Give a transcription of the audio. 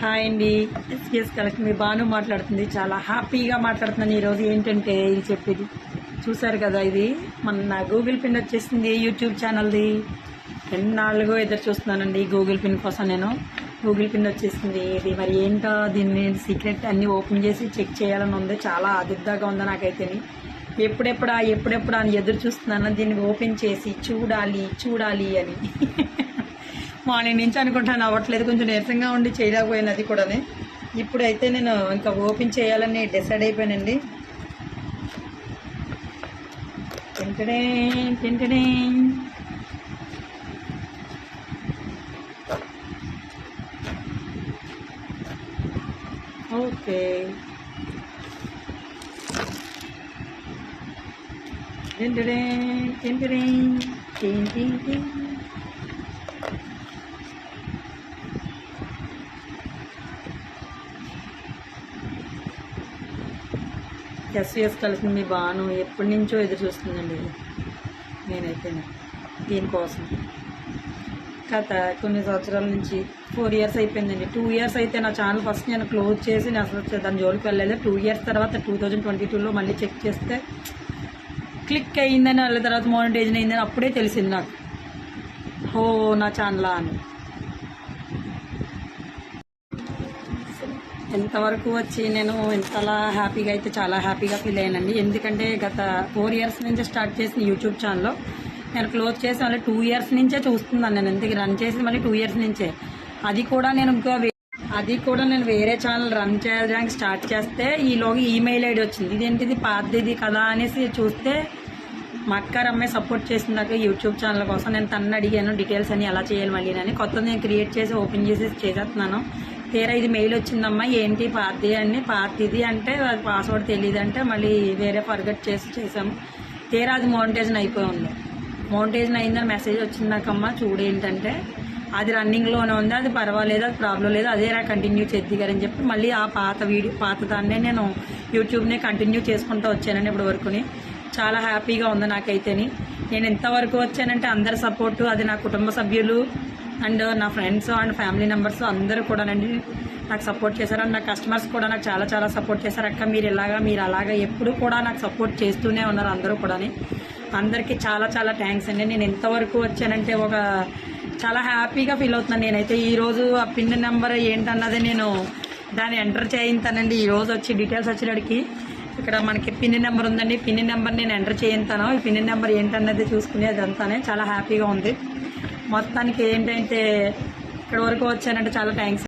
Hi అండి. SPS collect మీ బాను మాట్లాడుతుంది. చాలా హ్యాపీగా మాట్లాడుతున్నాను ఈరోజు. ఏంటంటే ఇది చెప్పేది? చూసారు కదా ఇది? మన నా గూగుల్ పిన్ వచ్చేసింది యూట్యూబ్ ఛానల్ది ఎన్నాళ్ళుగో ఎదురు చూస్తున్నానండి గూగుల్ పిన్ కోసం నేను. గూగుల్ పిన్ వచ్చేసింది. ఇది మరి ఏంటో దీన్ని సీక్రెట్ అన్నీ ఓపెన్ చేసి చెక్ చేయాలని ఉంది. చాలా అదిద్దాగా ఉంది నాకైతే ఎప్పుడెప్పుడా ఎప్పుడెప్పుడా అని ఎదురు చూస్తున్నాను. దీన్ని ఓపెన్ చేసి చూడాలి చూడాలి అని. మార్నింగ్ నుంచి అనుకుంటాను అవ్వట్లేదు కొంచెం నీరసంగా ఉండి చేయలేకపోయాను అది కూడా ఇప్పుడైతే నేను ఇంకా ఓపెన్ చేయాలని డిసైడ్ అయిపోయానండి. తింటడే తింటడే ఓకే. తింటడే తింటడే తిన్ ఎస్విఎస్ కలిసి మీ బాను ఎప్పటి నుంచో ఎదురు చూస్తుందండి ఇది. నేనైతే దీనికోసం. కథ కొన్ని సంవత్సరాల నుంచి ఫోర్ ఇయర్స్ అయిపోయిందండి. టూ ఇయర్స్ అయితే నా ఛానల్ ఫస్ట్ నేను క్లోజ్ చేసి నేను అసలు దాని జోలికి వెళ్ళలేదు. టూ ఇయర్స్ తర్వాత టూ థౌజండ్ ట్వంటీ టూలో మళ్ళీ చెక్ చేస్తే క్లిక్ అయ్యిందని వాళ్ళ తర్వాత మోనిటైజన్ అయిందని అప్పుడే తెలిసింది నాకు. హో నా ఛానలా అని. ఎంతవరకు వచ్చి నేను ఇంతలా హ్యాపీగా అయితే చాలా హ్యాపీగా ఫీల్ అయ్యానండి. ఎందుకంటే గత ఫోర్ ఇయర్స్ నుంచి స్టార్ట్ చేసిన యూట్యూబ్ ఛానల్లో నేను క్లోజ్ చేసి మళ్ళీ టూ ఇయర్స్ నుంచే చూస్తున్నాను నేను. ఎందుకు రన్ చేసి మళ్ళీ టూ ఇయర్స్ నుంచే. అది కూడా నేను ఇంకో వే- అది కూడా నేను వేరే ఛానల్ రన్ చేయడానికి స్టార్ట్ చేస్తే ఈలోగా ఈమెయిల్ ఐడి వచ్చింది. ఇదేంటిది పాతది కదా అనేసి చూస్తే మా అక్క అమ్మాయి సపోర్ట్ చేసిందాక యూట్యూబ్ ఛానల్ కోసం. నేను తనని అడిగాను డీటెయిల్స్ అని ఎలా చేయాలి మళ్ళీ? అని. కొత్తది నేను క్రియేట్ చేసి ఓపెన్ చేసి చేసేస్తున్నాను. తీరా ఇది మెయిల్ వచ్చిందమ్మా ఏంటి పార్టీ అని. పార్టీది అంటే పాస్వర్డ్ తెలియదు అంటే మళ్ళీ వేరే ఫర్గట్ చేసి చేసాము తీరా అది మౌంటేషన్ అయిపోయి ఉంది. మౌంటేషన్ అయిందని మెసేజ్ వచ్చిందాకమ్మా చూడు ఏంటంటే అది రన్నింగ్లోనే ఉంది. అది పర్వాలేదు అది ప్రాబ్లం లేదు. అదే రా కంటిన్యూ చేద్దిగారని చెప్పి మళ్ళీ ఆ పాత వీడియో పాత దాన్నే నేను యూట్యూబ్ని కంటిన్యూ చేసుకుంటూ వచ్చానని ఇప్పుడు వరకుని చాలా హ్యాపీగా ఉంది నాకైతేని. నేను ఎంతవరకు వచ్చానంటే అందరి సపోర్టు అది నా కుటుంబ సభ్యులు అండ్ నా ఫ్రెండ్స్ అండ్ ఫ్యామిలీ మెంబర్స్ అందరూ కూడానండి నాకు సపోర్ట్ చేశారు. అండ్ నా కస్టమర్స్ కూడా నాకు చాలా చాలా సపోర్ట్ చేశారు. అక్క మీరు ఇలాగా మీరు అలాగా ఎప్పుడు కూడా నాకు సపోర్ట్ చేస్తూనే ఉన్నారు అందరూ కూడాని. అందరికీ చాలా చాలా థ్యాంక్స్ అండి. నేను ఎంతవరకు వచ్చానంటే ఒక చాలా హ్యాపీగా ఫీల్ అవుతున్నాను. నేనైతే ఈరోజు ఆ పిన్ నెంబర్ ఏంటన్నది నేను దాన్ని ఎంటర్ చేయింతానండి ఈరోజు వచ్చి డీటెయిల్స్ వచ్చినడికి ఇక్కడ మనకి పిన్ నెంబర్ ఉందండి. పిన్ నెంబర్ నేను ఎంటర్ చేయింతాను ఈ పిన్ నెంబర్ ఏంటన్నది చూసుకునేది అంతానే చాలా హ్యాపీగా ఉంది. మొత్తానికి ఏంటంటే ఇక్కడ వరకు వచ్చానంటే చాలా థ్యాంక్స్